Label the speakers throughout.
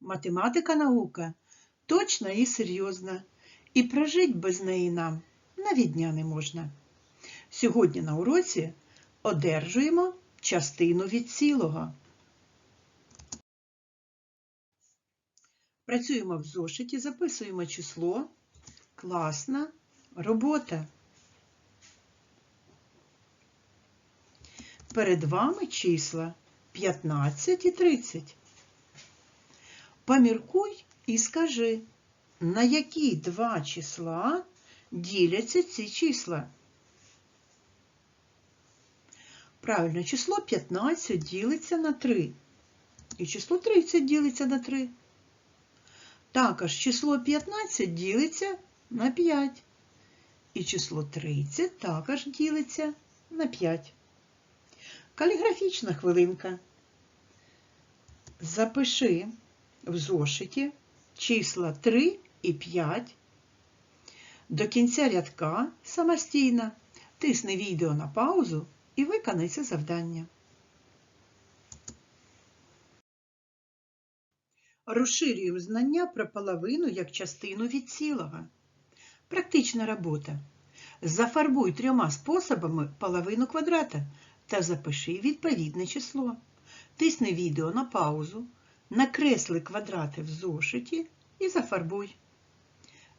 Speaker 1: Математика наука точна і серйозна, і прожить без неї нам навіть дня не можна. Сьогодні на уроці одержуємо частину від цілого. Працюємо в зошиті, записуємо число. Класна робота. Перед вами числа 15 і 30. Поміркуй і скажи, на які два числа діляться ці числа. Правильно, число 15 ділиться на 3. І число 30 ділиться на 3. Також число 15 ділиться на 5. І число 30 також ділиться на 5. Каліграфічна хвилинка. Запиши в зошиті числа 3 і 5. До кінця рядка самостійно тисни відео на паузу і виконай це завдання. Розширюємо знання про половину як частину від цілого. Практична робота. Зафарбуй трьома способами половину квадрата та запиши відповідне число. Тисни відео на паузу, накресли квадрати в зошиті і зафарбуй.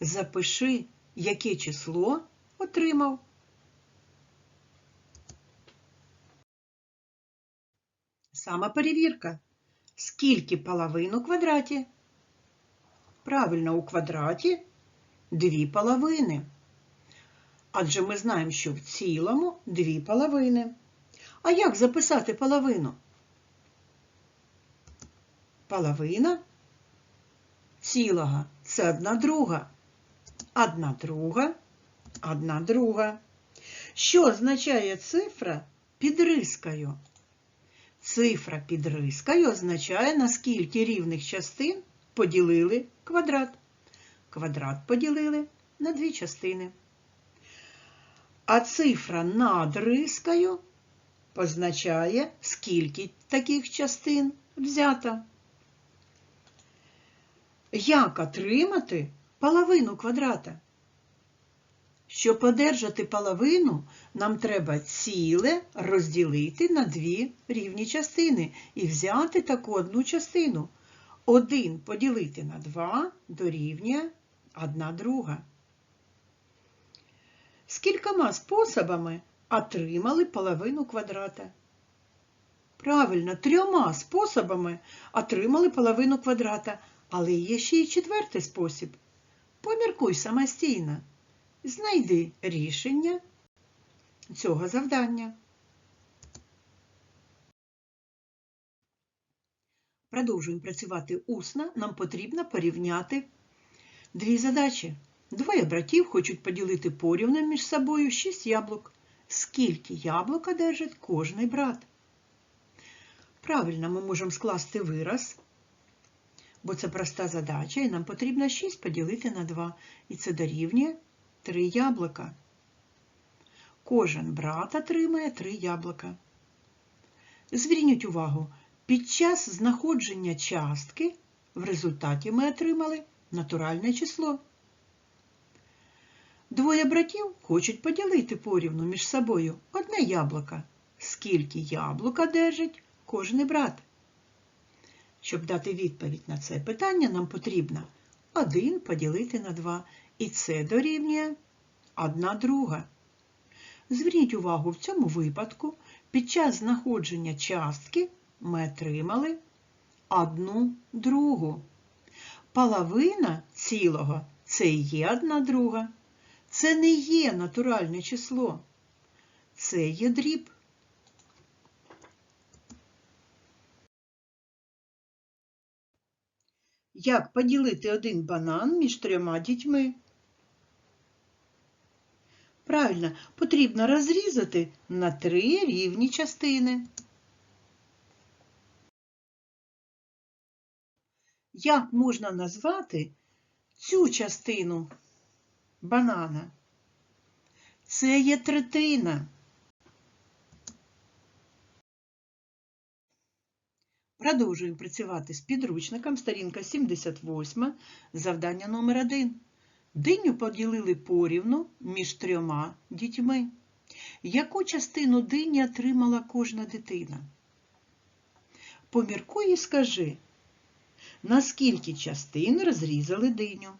Speaker 1: Запиши, яке число отримав. Сама перевірка. Скільки половин у квадраті? Правильно, у квадраті дві половини. Адже ми знаємо, що в цілому дві половини. А як записати половину? Половина цілого це одна друга. Одна друга, одна друга. Що означає цифра під рискою? Цифра під рискою означає, наскільки рівних частин поділили квадрат. Квадрат поділили на дві частини. А цифра над рискою позначає, скільки таких частин взято. Як отримати половину квадрата? Щоб одержати половину, нам треба ціле розділити на дві рівні частини і взяти таку одну частину. Один поділити на два дорівнює одна друга. Скількома способами отримали половину квадрата? Правильно, трьома способами отримали половину квадрата, але є ще й четвертий спосіб. Поміркуй самостійно. Знайди рішення цього завдання. Продовжуємо працювати усно. Нам потрібно порівняти дві задачі. Двоє братів хочуть поділити порівну між собою 6 яблук. Скільки яблук одержить кожний брат? Правильно, ми можемо скласти вираз, бо це проста задача, і нам потрібно 6 поділити на 2. І це дорівнює 3 яблука. Кожен брат отримає 3 яблука. Зверніть увагу, під час знаходження частки в результаті ми отримали натуральне число. Двоє братів хочуть поділити порівну між собою одне яблуко. Скільки яблука держить кожен брат? Щоб дати відповідь на це питання, нам потрібно 1 поділити на 2, і це дорівнює 1 друга. Зверніть увагу, в цьому випадку під час знаходження частки ми отримали 1 другу. Половина цілого це і є 1 друга. Це не є натуральне число. Це є дріб. Як поділити один банан між трьома дітьми? Правильно, потрібно розрізати на три рівні частини. Як можна назвати цю частину банана? Це є третина. Продовжуємо працювати з підручником, сторінка 78, завдання номер 1. Диню поділили порівну між трьома дітьми. Яку частину дині отримала кожна дитина? Поміркуй і скажи, на скільки частин розрізали диню?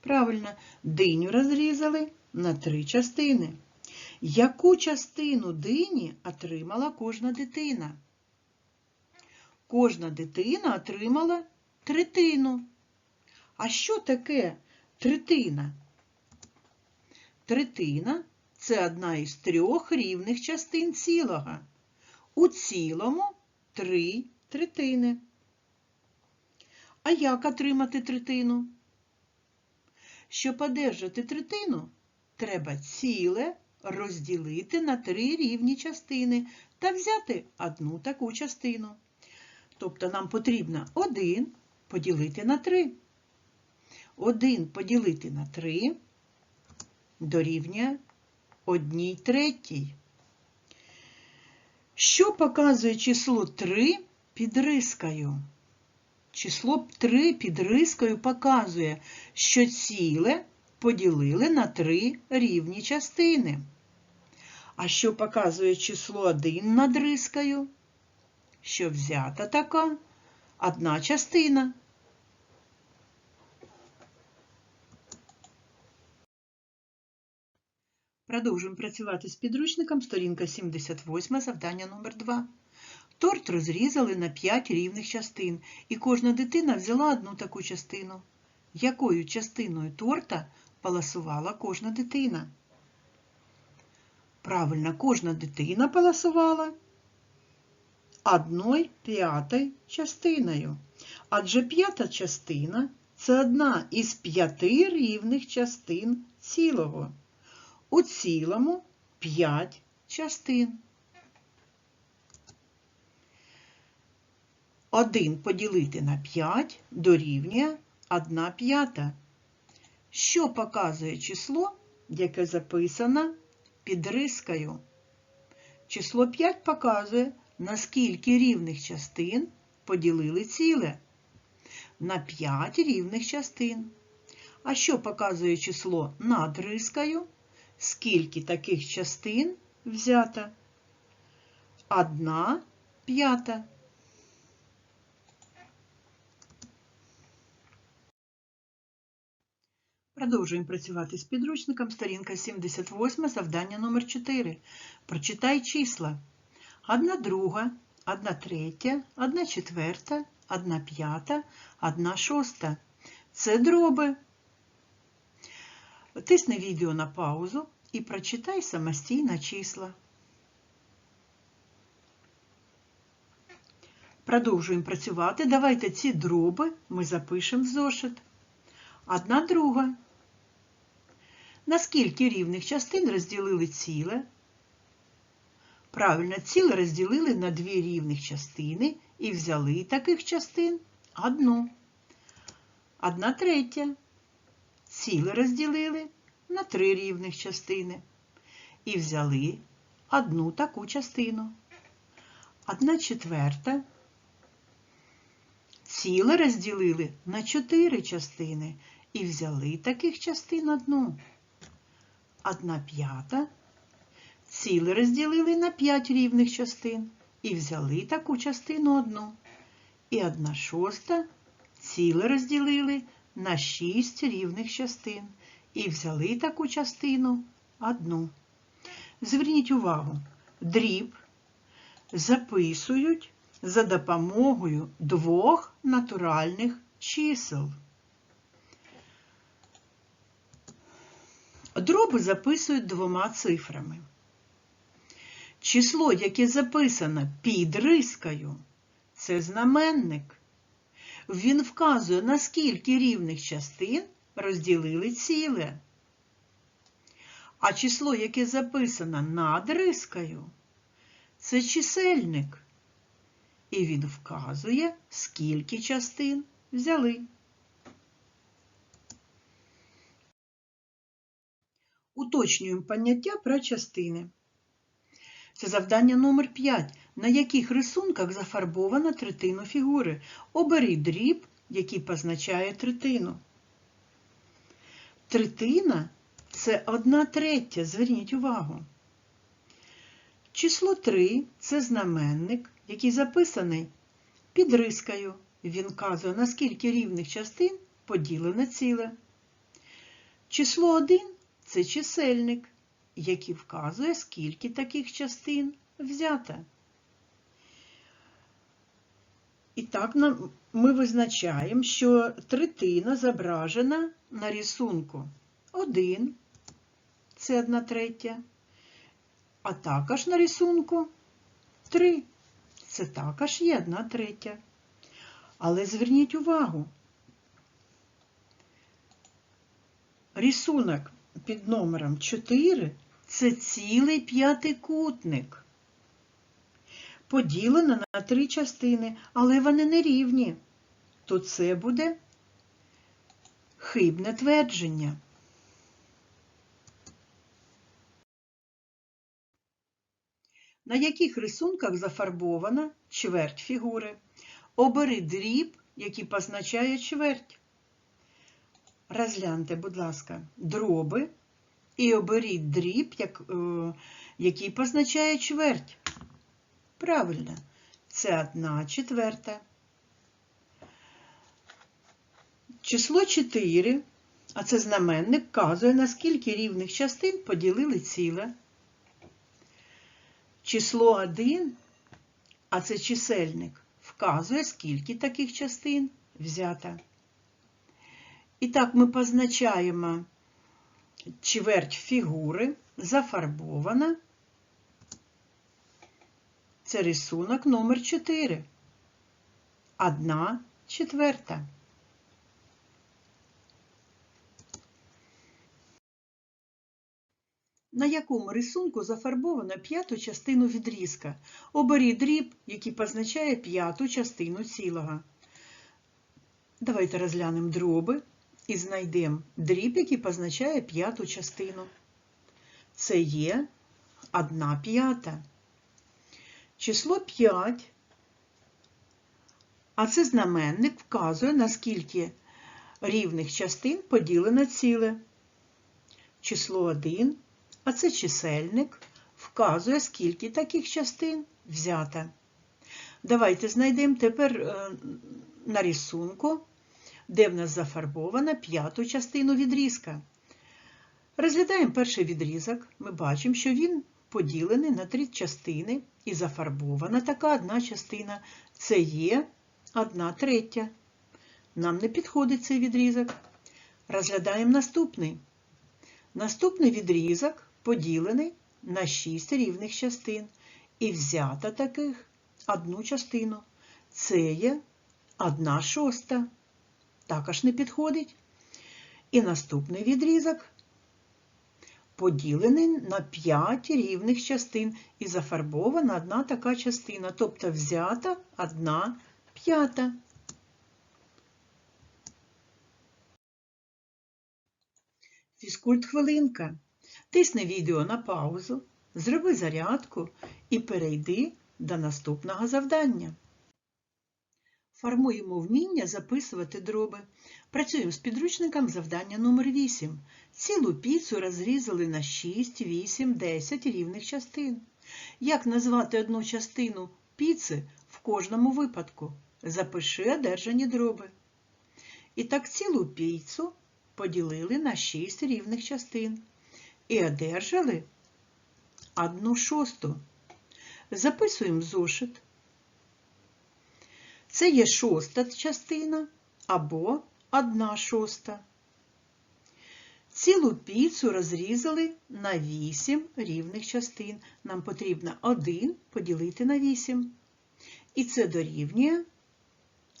Speaker 1: Правильно, диню розрізали на три частини. Яку частину дині отримала кожна дитина? Кожна дитина отримала третину. А що таке третина? Третина це одна із трьох рівних частин цілого. У цілому три третини. А як отримати третину? Щоб одержати третину, треба ціле розділити на три рівні частини та взяти одну таку частину. Тобто нам потрібно 1 поділити на 3. 1 поділити на 3 дорівнює 1 третій. Що показує число 3 під рискою? Число 3 під рискою показує, що ціле поділили на 3 рівні частини. А що показує число 1 над рискою? Що взята така одна частина. Продовжуємо працювати з підручником, сторінка 78, завдання номер 2. Торт розрізали на 5 рівних частин, і кожна дитина взяла одну таку частину. Якою частиною торта паласувала кожна дитина? Правильно, кожна дитина паласувала одною п'ятою частиною. Адже п'ята частина це одна із п'яти рівних частин цілого. У цілому 5 частин. 1 поділити на 5 дорівнює 1 п'ята. Що показує число, яке записано під рискою? Число 5 показує, на скільки рівних частин поділили ціле. На 5 рівних частин. А що показує число над рискою? Скільки таких частин взято? Одна п'ята. Продовжуємо працювати з підручником. Сторінка 78, завдання номер 4. Прочитай числа. Одна друга, одна третя, одна четверта, одна п'ята, одна шоста. Це дроби. Тисни відео на паузу і прочитай самостійно числа. Продовжуємо працювати. Давайте ці дроби ми запишемо в зошит. Одна друга. На скільки рівних частин розділили ціле? Правильно, ціле розділили на дві рівних частини і взяли таких частин одну. Одна третя. Ціле розділили на три рівних частини і взяли одну таку частину. Одна четверта. Ціле розділили на чотири частини і взяли таких частин одну. Одна п'ята. Ціле розділили на п'ять рівних частин і взяли таку частину одну. І одна шоста ціле розділили на шість рівних частин і взяли таку частину одну. Зверніть увагу, дріб записують за допомогою двох натуральних чисел. Дроби записують двома цифрами. Число, яке записано під рискою, це знаменник. Він вказує, на скільки рівних частин розділили ціле. А число, яке записано над рискою, це чисельник. І він вказує, скільки частин взяли. Уточнюємо поняття про частини. Це завдання номер 5. на яких рисунках зафарбована третину фігури. Обери дріб, який позначає третину. Третина це одна третя, зверніть увагу. Число 3 це знаменник, який записаний під рискою. Він вказує, на скільки рівних частин поділене ціле. Число 1 це чисельник, який вказує, скільки таких частин взято. І так ми визначаємо, що третина зображена на рисунку 1, це 1 третя, а також на рисунку 3, це також є 1 третя. Але зверніть увагу, рисунок під номером 4 це цілий п'ятикутник. Поділено на три частини, але вони не рівні. То це буде хибне твердження. На яких рисунках зафарбована чверть фігури? Обери дріб, який позначає чверть. Розгляньте, будь ласка, дроби і оберіть дріб, як, е, який позначає чверть. Правильно, це одна четверта. Число 4, а це знаменник, вказує, на скільки рівних частин поділили ціле. Число 1, а це чисельник, вказує, скільки таких частин взято. І так ми позначаємо чверть фігури, зафарбована. Це рисунок номер 4. Одна четверта. На якому рисунку зафарбовано п'яту частину відрізка? Оберіть дріб, який позначає п'яту частину цілого. Давайте розглянемо дроби і знайдемо дріб, який позначає п'яту частину. Це є одна п'ята. Число 5, а це знаменник вказує, наскільки рівних частин поділено ціле. Число 1, а це чисельник, вказує, скільки таких частин взято. Давайте знайдемо тепер е, на рисунку, де в нас зафарбована п'яту частину відрізка. Розглядаємо перший відрізок. Ми бачимо, що він поділений на три частини і зафарбована така одна частина. Це є одна третя. Нам не підходить цей відрізок. Розглядаємо наступний. Наступний відрізок поділений на 6 рівних частин. І взято таких одну частину. Це є одна шоста. Також не підходить. І наступний відрізок поділений на 5 рівних частин і зафарбована одна така частина, тобто взята одна п'ята. Фізкульт хвилинка. Тисни відео на паузу, зроби зарядку і перейди до наступного завдання. Формуємо вміння записувати дроби. Працюємо з підручником завдання номер 8. Цілу піцу розрізали на 6, 8, 10 рівних частин. Як назвати одну частину піци в кожному випадку? Запиши одержані дроби. І так цілу піцу поділили на 6 рівних частин і одержали одну шосту. Записуємо зошит. Це є шоста частина або одна шоста. Цілу піцу розрізали на 8 рівних частин. Нам потрібно 1 поділити на 8. І це дорівнює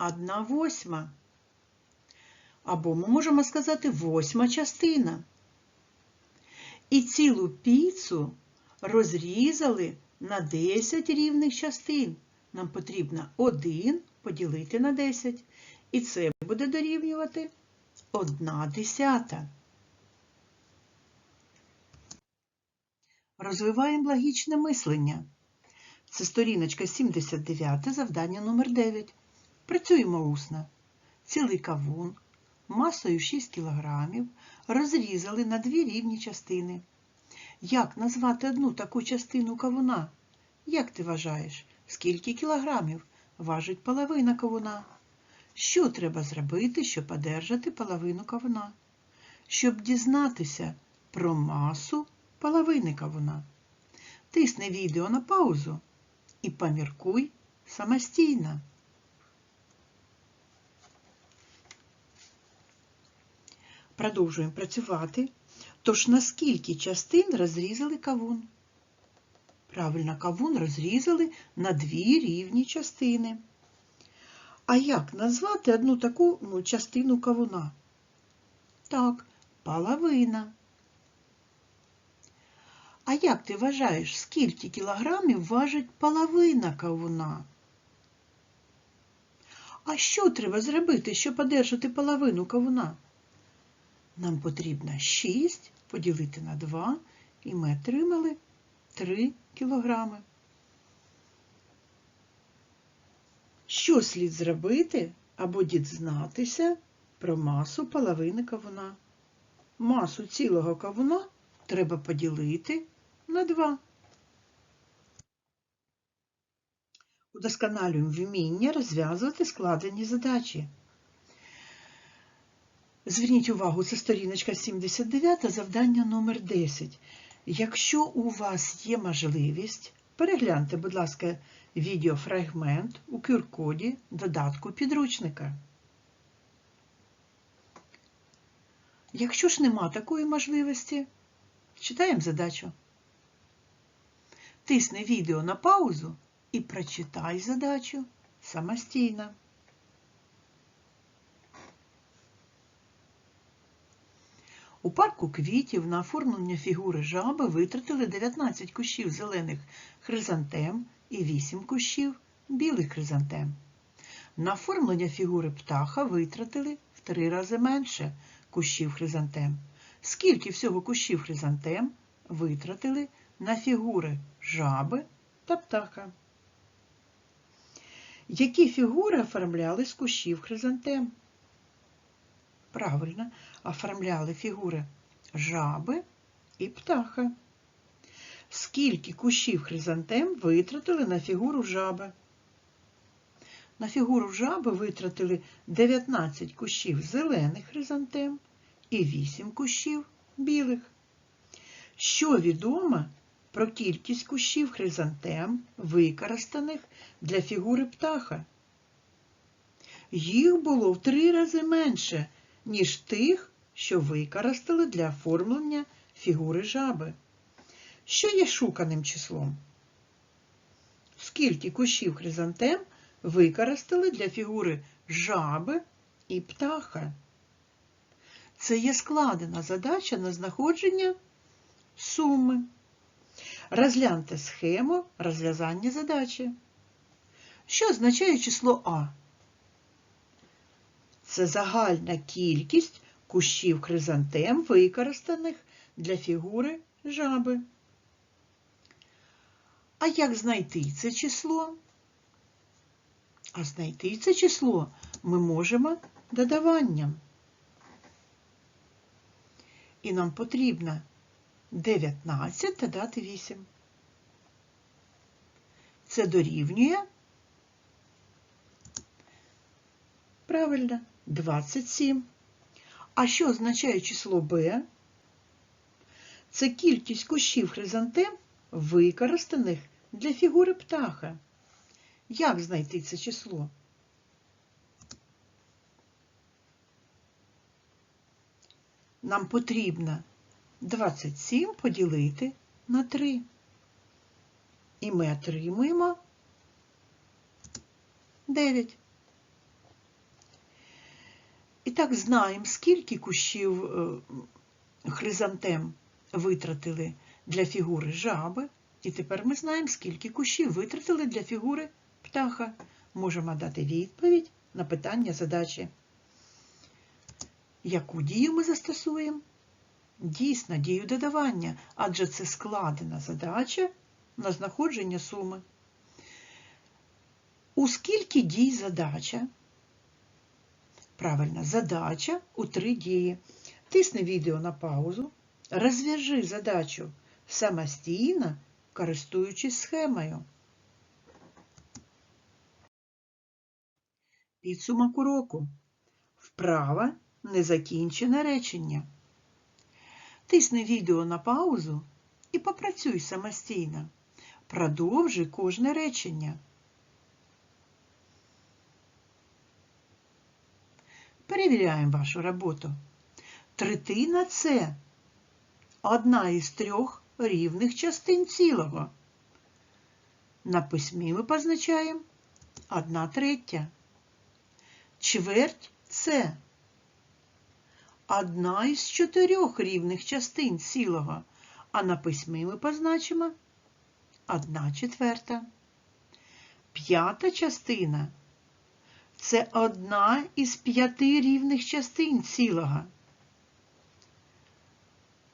Speaker 1: 1 восьма. Або ми можемо сказати восьма частина. І цілу піцу розрізали на 10 рівних частин. Нам потрібно 1 поділити на 10. І це буде дорівнювати 1 десята. Розвиваємо логічне мислення. Це сторіночка 79, завдання номер 9. Працюємо усно. Цілий кавун масою 6 кг розрізали на дві рівні частини. Як назвати одну таку частину кавуна? Як ти вважаєш, скільки кілограмів важить половина кавуна? Що треба зробити, щоб одержати половину кавуна? Щоб дізнатися про масу половини кавуна. Тисни відео на паузу і поміркуй самостійно. Продовжуємо працювати. Тож на скільки частин розрізали кавун? Правильно, кавун розрізали на дві рівні частини. А як назвати одну таку ну, частину кавуна? Так, половина. А як ти вважаєш, скільки кілограмів важить половина кавуна? А що треба зробити, щоб одержати половину кавуна? Нам потрібно 6 поділити на 2, і ми отримали 3 кілограми. Що слід зробити або дізнатися про масу половини кавуна? Масу цілого кавуна треба поділити на 2. Удосконалюємо вміння розв'язувати складені задачі. Зверніть увагу, це сторіночка 79, завдання номер 10. Якщо у вас є можливість, перегляньте, будь ласка, відеофрагмент у QR-коді додатку підручника. Якщо ж нема такої можливості, читаємо задачу. Тисни відео на паузу і прочитай задачу самостійно. Парку квітів на оформлення фігури жаби витратили 19 кущів зелених хризантем і 8 кущів білих хризантем. На оформлення фігури птаха витратили в три рази менше кущів хризантем. Скільки всього кущів хризантем витратили на фігури жаби та птаха? Які фігури оформляли з кущів хризантем? Правильно, оформляли фігури жаби і птаха. Скільки кущів хризантем витратили на фігуру жаби? На фігуру жаби витратили 19 кущів зелених хризантем і 8 кущів білих. Що відомо про кількість кущів хризантем, використаних для фігури птаха? Їх було в три рази менше, ніж тих, що використали для оформлення фігури жаби. Що є шуканим числом? Скільки кущів хризантем використали для фігури жаби і птаха? Це є складена задача на знаходження суми. Розгляньте схему розв'язання задачі. Що означає число А? Це загальна кількість кущів хризантем, використаних для фігури жаби. А як знайти це число? А знайти це число ми можемо додаванням. І нам потрібно 19 додати 8. Це дорівнює. Правильно, 27. А що означає число b? Це кількість кущів хризантем, використаних для фігури птаха. Як знайти це число? Нам потрібно 27 поділити на 3. І ми отримуємо 9. І так знаємо, скільки кущів е, хризантем витратили для фігури жаби. І тепер ми знаємо, скільки кущів витратили для фігури птаха. Можемо дати відповідь на питання задачі. Яку дію ми застосуємо? Дійсно, дію додавання, адже це складена задача на знаходження суми. У скільки дій задача? Правильно, задача у три дії. Тисни відео на паузу, розв'яжи задачу самостійно, користуючись схемою. Підсумок уроку. Вправа незакінчене речення. Тисни відео на паузу і попрацюй самостійно. Продовжуй кожне речення. Перевіряємо вашу роботу. Третина це одна із трьох рівних частин цілого. На письмі ми позначаємо одна третя. Чверть це одна із чотирьох рівних частин цілого, а на письмі ми позначимо одна четверта. П'ята частина це одна із п'яти рівних частин цілого.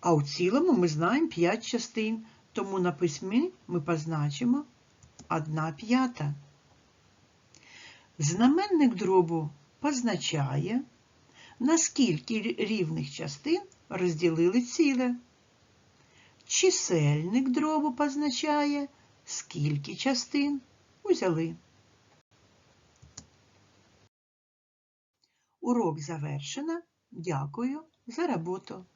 Speaker 1: А у цілому ми знаємо 5 частин, тому на письмі ми позначимо 1 п'ята. Знаменник дробу позначає, наскільки рівних частин розділили ціле. Чисельник дробу позначає, скільки частин узяли. Урок завершено. Дякую за роботу.